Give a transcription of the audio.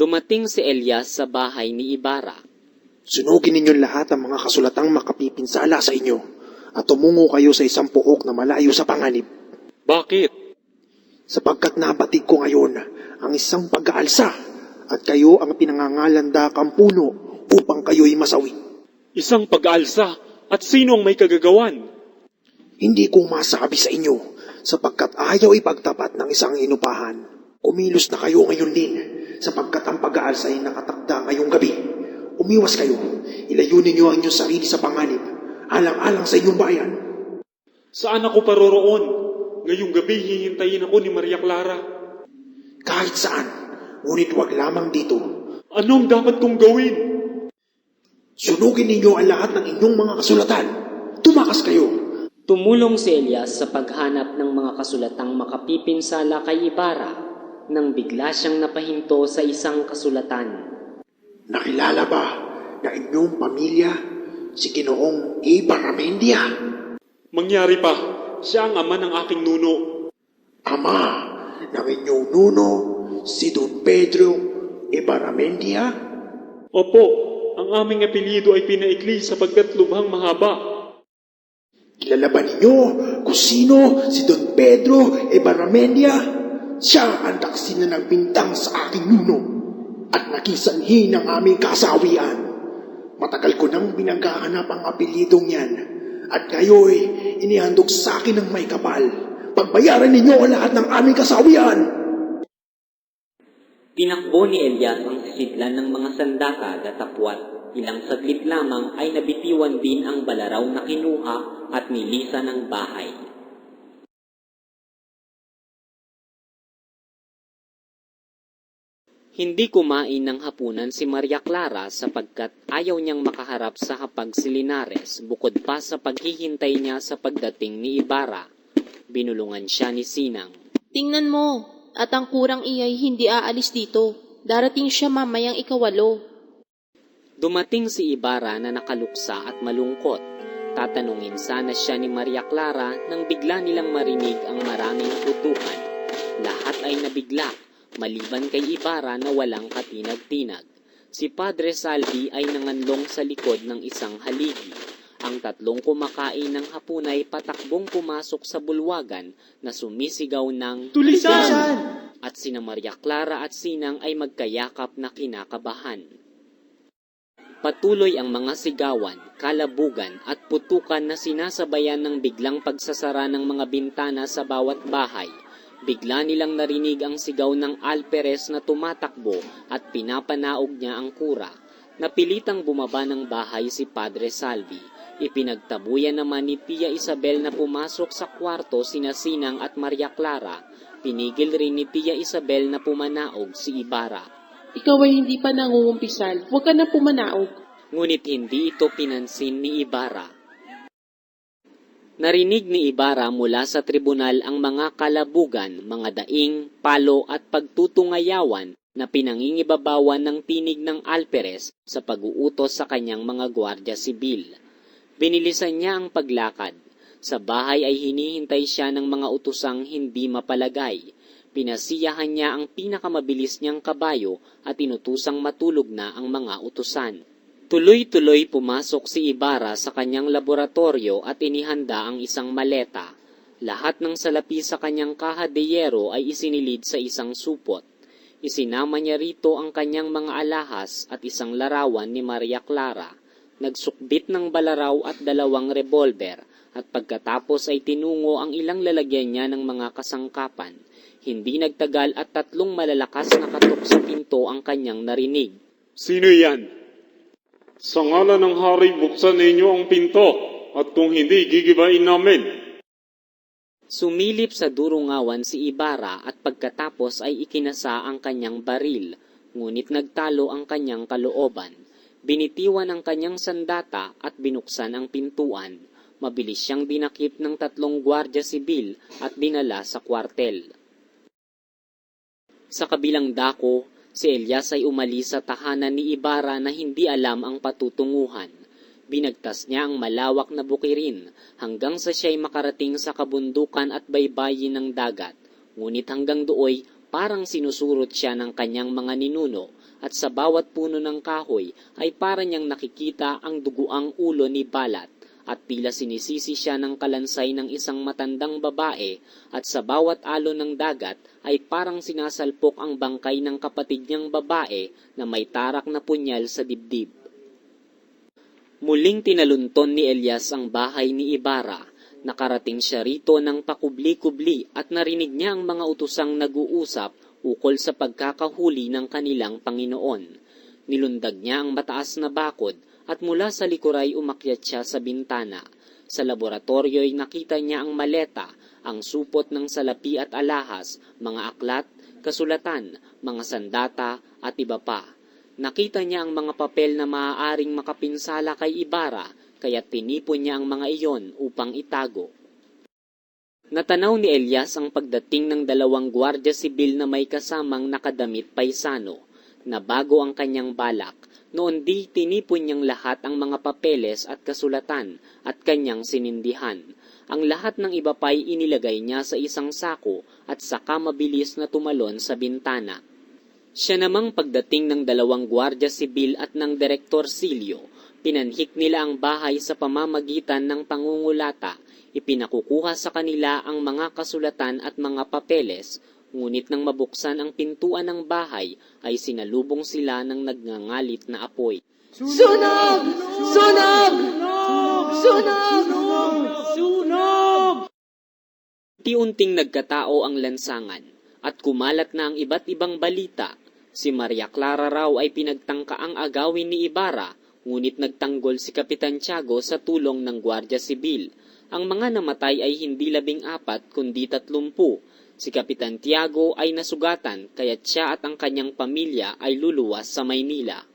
Dumating si Elias sa bahay ni Ibarra. Sunugin ninyo lahat ang mga kasulatang makapipinsala sa inyo at tumungo kayo sa isang puok na malayo sa panganib Bakit? sapagkat nabatid ko ngayon ang isang pag-aalsa at kayo ang pinangangalandakang puno upang kayo'y masawi. Isang pag-aalsa at sino ang may kagagawan? Hindi ko masabi sa inyo sapagkat ayaw ipagtapat ng isang inupahan. Kumilos na kayo ngayon din sapagkat ang pag-aalsa ay nakatakda ngayong gabi. Umiwas kayo, ilayo ninyo ang inyong sarili sa panganib, alang-alang sa inyong bayan. Saan ako paroroon? Ngayong gabi hihintayin ako ni Maria Clara. Kahit saan, ngunit wag lamang dito. Anong dapat kong gawin? Sunugin ninyo ang lahat ng inyong mga kasulatan. Tumakas kayo. Tumulong si Elias sa paghanap ng mga kasulatang makapipinsala kay Ibarra nang bigla siyang napahinto sa isang kasulatan. Nakilala ba na inyong pamilya si Ginoong Ibaramendia? Mangyari pa, siya ang ama ng aking nuno. Ama ng inyong nuno, si Don Pedro Ibaramendia? Opo, ang aming apelyido ay pinaikli sapagkat lubhang mahaba. Kilala ba ninyo kung sino si Don Pedro Ibaramendia? Siya ang taksin na nagbintang sa aking nuno at nakisanhi ng aming kasawian. Matagal ko nang binaghahanap ang apelyidong yan at ngayon inihandog sa akin ng may kapal. Pagbayaran ninyo ang lahat ng aming kasawian. Tinakbo ni Elias ang sisidlan ng mga sandata datapwat. Ilang saglit lamang ay nabitiwan din ang balaraw na kinuha at nilisa ng bahay. Hindi kumain ng hapunan si Maria Clara sapagkat ayaw niyang makaharap sa hapag si Linares bukod pa sa paghihintay niya sa pagdating ni Ibarra. Binulungan siya ni Sinang. Tingnan mo, at ang kurang iyay hindi aalis dito. Darating siya mamayang ikawalo. Dumating si Ibarra na nakaluksa at malungkot. Tatanungin sana siya ni Maria Clara nang bigla nilang marinig ang maraming putukan. Lahat ay nabigla, maliban kay Ibarra na walang katinag-tinag. Si Padre Salvi ay nanganlong sa likod ng isang haligi. Ang tatlong kumakain ng hapon ay patakbong pumasok sa bulwagan na sumisigaw ng Tulisan! at sina Maria Clara at Sinang ay magkayakap na kinakabahan. Patuloy ang mga sigawan, kalabugan at putukan na sinasabayan ng biglang pagsasara ng mga bintana sa bawat bahay. Bigla nilang narinig ang sigaw ng alperes na tumatakbo at pinapanaog niya ang kura. Napilitang bumaba ng bahay si Padre Salvi. Ipinagtabuyan naman ni Tia Isabel na pumasok sa kwarto sina Sinang at Maria Clara. Pinigil rin ni Tia Isabel na pumanaog si Ibarra. Ikaw ay hindi pa nangungumpisal. Huwag ka na pumanaog. Ngunit hindi ito pinansin ni Ibarra. Narinig ni Ibarra mula sa tribunal ang mga kalabugan, mga daing, palo at pagtutungayawan na pinangingibabawan ng tinig ng Alperes sa pag-uutos sa kanyang mga gwardya sibil. Binilisan niya ang paglakad. Sa bahay ay hinihintay siya ng mga utusang hindi mapalagay. Pinasiyahan niya ang pinakamabilis niyang kabayo at inutusang matulog na ang mga utusan. Tuloy-tuloy pumasok si Ibarra sa kanyang laboratorio at inihanda ang isang maleta. Lahat ng salapi sa kanyang kaha de yero ay isinilid sa isang supot. Isinama niya rito ang kanyang mga alahas at isang larawan ni Maria Clara. Nagsukbit ng balaraw at dalawang revolver at pagkatapos ay tinungo ang ilang lalagyan niya ng mga kasangkapan. Hindi nagtagal at tatlong malalakas na katok sa pinto ang kanyang narinig. Sino yan? Sa ngala ng hari, buksan ninyo ang pinto at kung hindi, gigibain namin. Sumilip sa durungawan si Ibarra at pagkatapos ay ikinasa ang kanyang baril, ngunit nagtalo ang kanyang kalooban. Binitiwan ang kanyang sandata at binuksan ang pintuan. Mabilis siyang dinakip ng tatlong gwardya sibil at dinala sa kwartel. Sa kabilang dako, si Elias ay umalis sa tahanan ni Ibarra na hindi alam ang patutunguhan. Binagtas niya ang malawak na bukirin hanggang sa siya'y makarating sa kabundukan at baybayin ng dagat. Ngunit hanggang dooy parang sinusurot siya ng kanyang mga ninuno at sa bawat puno ng kahoy ay para niyang nakikita ang duguang ulo ni Balat at tila sinisisi siya ng kalansay ng isang matandang babae at sa bawat alon ng dagat ay parang sinasalpok ang bangkay ng kapatid niyang babae na may tarak na punyal sa dibdib. Muling tinalunton ni Elias ang bahay ni Ibarra. Nakarating siya rito ng pakubli-kubli at narinig niya ang mga utusang nag-uusap ukol sa pagkakahuli ng kanilang Panginoon. Nilundag niya ang mataas na bakod at mula sa likuray umakyat siya sa bintana. Sa laboratorio ay nakita niya ang maleta, ang supot ng salapi at alahas, mga aklat, kasulatan, mga sandata at iba pa. Nakita niya ang mga papel na maaaring makapinsala kay Ibarra, kaya tinipon niya ang mga iyon upang itago. Natanaw ni Elias ang pagdating ng dalawang gwardya sibil na may kasamang nakadamit paisano, na bago ang kanyang balak, noon di tinipon niyang lahat ang mga papeles at kasulatan at kanyang sinindihan. Ang lahat ng iba pa'y inilagay niya sa isang sako at saka mabilis na tumalon sa bintana. Siya namang pagdating ng dalawang gwardya sibil at ng Direktor Silio, pinanhik nila ang bahay sa pamamagitan ng pangungulata, ipinakukuha sa kanila ang mga kasulatan at mga papeles, ngunit nang mabuksan ang pintuan ng bahay ay sinalubong sila ng nagngangalit na apoy. Sunog! Sunog! Sunog! Sunog! Unti-unting nagkatao ang lansangan at kumalat na ang iba't ibang balita. Si Maria Clara raw ay pinagtangkaang agawin ni Ibarra, ngunit nagtanggol si Kapitan Tiago sa tulong ng Gwardya Sibil. Ang mga namatay ay hindi labing apat kundi tatlumpu. Si Kapitan Tiago ay nasugatan kaya't siya at ang kanyang pamilya ay luluwas sa Maynila.